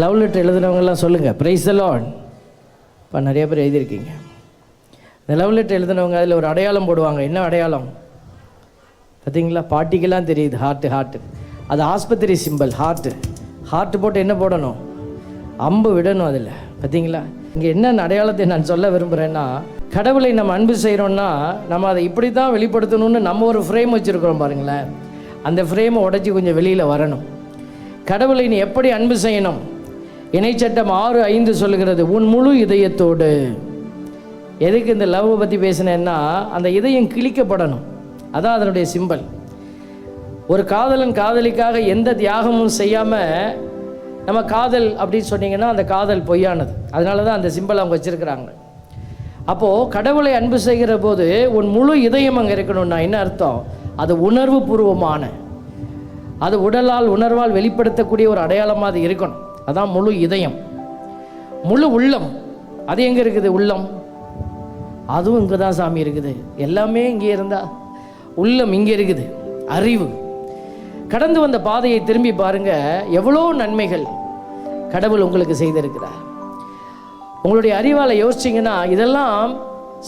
Love letter எழுதுனவங்கெல்லாம் சொல்லுங்கள் price Lord இப்போ நிறைய பேர் எழுதியிருக்கீங்க. இந்த லவ் லெட்டர் எழுதுனவங்க அதில் ஒரு அடையாளம் போடுவாங்க. என்ன அடையாளம்? பார்த்தீங்களா பாட்டிக்கெல்லாம் தெரியுது. ஹார்ட்டு ஹார்ட்டு அது ஆஸ்பத்திரி சிம்பல் ஹார்ட்டு ஹார்ட்டு போட்டு என்ன போடணும்? அம்பு விடணும் அதில். பார்த்தீங்களா இங்கே என்ன அடையாளத்தை நான் சொல்ல விரும்புகிறேன்னா கடவுளை நம்ம அன்பு செய்கிறோன்னா நம்ம அதை இப்படி தான் வெளிப்படுத்தணும்னு நம்ம ஒரு ஃப்ரேம் வச்சுருக்கிறோம் பாருங்களேன். அந்த ஃப்ரேமை உடச்சி கொஞ்சம் வெளியில் வரணும். கடவுளை நீ எப்படி அன்பு செய்யணும்? இணைச்சட்டம் ஆறு ஐந்து சொல்லுகிறது உன் முழு இதயத்தோடு. எதுக்கு இந்த லவ்வை பற்றி பேசினேன்னா அந்த இதயம் கிழிக்கப்படணும். அதான் அதனுடைய சிம்பல். ஒரு காதலன் காதலிக்காக எந்த தியாகமும் செய்யாமல் நம்ம காதல் அப்படின்னு சொன்னீங்கன்னா அந்த காதல் பொய்யானது. அதனால தான் அந்த சிம்பல் அவங்க வச்சுருக்கிறாங்க. அப்போது கடவுளை அன்பு செய்கிற போது உன் முழு இதயம் அங்கே இருக்கணும்னா என்ன அர்த்தம்? அது உணர்வு பூர்வமான அது உடலால் உணர்வால் வெளிப்படுத்தக்கூடிய ஒரு அடையாளமாக அது இருக்கணும். அதான் முழு இதயம். முழு உள்ளம். அது எங்கே இருக்குது? உள்ளம். அதுவும் இங்கே தான் சாமி இருக்குது. எல்லாமே இங்கே இருந்தால் உள்ளம் இங்கே இருக்குது. அறிவு. கடந்து வந்த பாதையை திரும்பி பாருங்க. எவ்வளோ நன்மைகள் கடவுள் உங்களுக்கு செய்திருக்கிறார். உங்களுடைய அறிவால் யோசிச்சிங்கன்னா இதெல்லாம்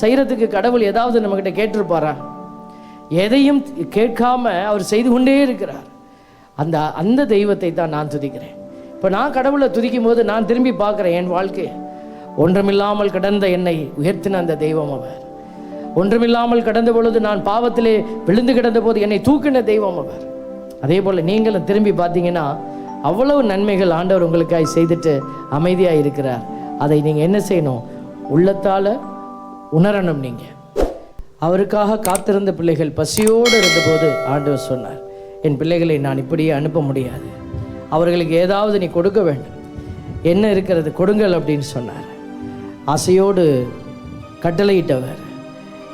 செய்கிறதுக்கு கடவுள் ஏதாவது நம்மக்கிட்ட கேட்டிருப்பாரா? எதையும் கேட்காம அவர் செய்து கொண்டே இருக்கிறார். அந்த அந்த தெய்வத்தை தான் நான் துதிக்கிறேன். இப்போ நான் கடவுளை துதிக்கும் போது நான் திரும்பி பார்க்குறேன் என் வாழ்க்கை. ஒன்றுமில்லாமல் கடந்த என்னை உயர்த்தின அந்த தெய்வம் அவர். ஒன்றுமில்லாமல் கடந்த பொழுது நான் பாவத்திலே விழுந்து கிடந்த போது என்னை தூக்கின தெய்வம் அவர். அதே போல் நீங்களும் திரும்பி பார்த்தீங்கன்னா அவ்வளவு நன்மைகள் ஆண்டவர் உங்களுக்காய் செய்துட்டு அமைதியாக இருக்கிறார். அதை நீங்கள் என்ன செய்யணும்? உள்ளத்தால் உணரணும் நீங்கள் அவருக்காக காத்திருந்த பிள்ளைகள் பசியோடு இருந்தபோது ஆண்டவர் சொன்னார் என் பிள்ளைகளை நான் இப்படியே அனுப்ப முடியாது. அவர்களுக்கு ஏதாவது நீ கொடுக்க வேண்டும். என்ன இருக்கிறது கொடுங்கள் அப்படின்னு சொன்னார். ஆசையோடு கட்டளையிட்டவர்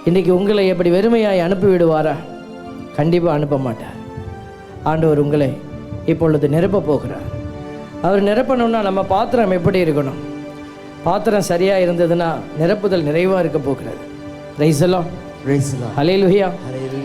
இன்றைக்கி உங்களை எப்படி வெறுமையாய் அனுப்பி விடுவாரா? கண்டிப்பாக அனுப்ப மாட்டார். ஆண்டவர் உங்களை இப்பொழுது நிரப்ப போகிறார். அவர் நிரப்பணும்னா நம்ம பாத்திரம் எப்படி இருக்கணும்? பாத்திரம் சரியாக இருந்ததுன்னா நிரப்புதல் நிறைவாக இருக்க போகிறது. ரைசலாம் Lord. அலையிலுயா Hallelujah.